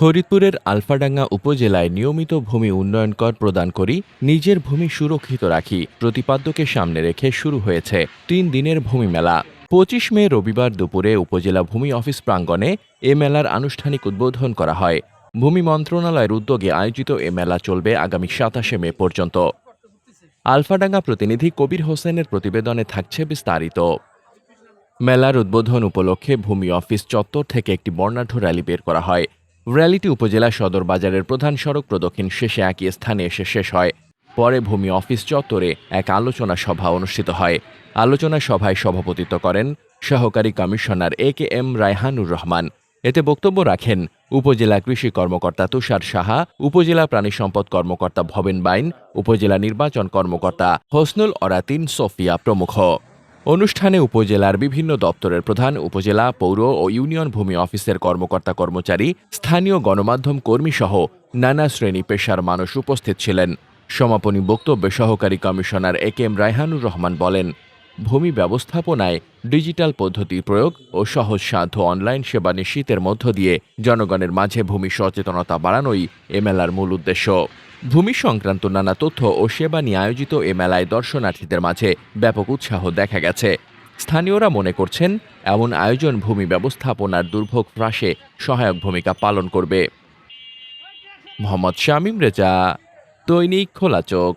ফরিদপুরের আলফাডাঙ্গা উপজেলায় নিয়মিত ভূমি উন্নয়ন কর প্রদান করি, নিজের ভূমি সুরক্ষিত রাখি, প্রতিপাদ্যকে সামনে রেখে শুরু হয়েছে তিন দিনের ভূমি মেলা। পঁচিশ মে রবিবার দুপুরে উপজেলা ভূমি অফিস প্রাঙ্গণে এ মেলার আনুষ্ঠানিক উদ্বোধন করা হয়। ভূমি মন্ত্রণালয়ের উদ্যোগে আয়োজিত এ মেলা চলবে আগামী সাতাশে মে পর্যন্ত। আলফাডাঙ্গা প্রতিনিধি কবির হোসেনের প্রতিবেদনে থাকছে বিস্তারিত। মেলার উদ্বোধন উপলক্ষে ভূমি অফিস চত্বর থেকে একটি বর্ণাঢ্য র্যালি বের করা হয়। র্যালিটি উপজেলা সদর বাজারের প্রধান সড়ক প্রদক্ষিণ শেষে একই স্থানে এসে শেষ হয়। পরে ভূমি অফিস চত্বরে এক আলোচনা সভা অনুষ্ঠিত হয়। আলোচনা সভায় সভাপতিত্ব করেন সহকারী commissioner A K M Raihanur Rahman. এতে বক্তব্য রাখেন উপজেলা কৃষি কর্মকর্তা তুষার সাহা, উপজেলা প্রাণী সম্পদ কর্মকর্তা ভবেন বাইন, উপজেলা নির্বাচন কর্মকর্তা হোসনুল অরাতিন, সোফিয়া প্রমুখ। অনুষ্ঠানে উপজেলার বিভিন্ন দপ্তরের প্রধান উপজেলা, পৌর ও ইউনিয়ন ভূমি অফিসের কর্মকর্তা কর্মচারী, স্থানীয় গণমাধ্যম কর্মীসহ নানা শ্রেণি পেশার মানুষ উপস্থিত ছিলেন। সমাপনী বক্তব্যে সহকারী commissioner A K M Raihanur Rahman বলেন ভূমি ব্যবস্থাপনায় ডিজিটাল পদ্ধতির প্রয়োগ ও সহজসাধ্য অনলাইন সেবা নিশ্চিতের মধ্য দিয়ে জনগণের মাঝে ভূমি সচেতনতা বাড়ানোই এ মেলার মূল উদ্দেশ্য। ভূমি সংক্রান্ত নানা তথ্য ও সেবা নিয়ে আয়োজিত এ মেলায় দর্শনার্থীদের মাঝে ব্যাপক উৎসাহ দেখা গেছে। স্থানীয়রা মনে করছেন, এমন আয়োজন ভূমি ব্যবস্থাপনার দুর্ভোগ হ্রাসে সহায়ক ভূমিকা পালন করবে। মোহাম্মদ শামীম রেজা, দৈনিক খোলা চোখ।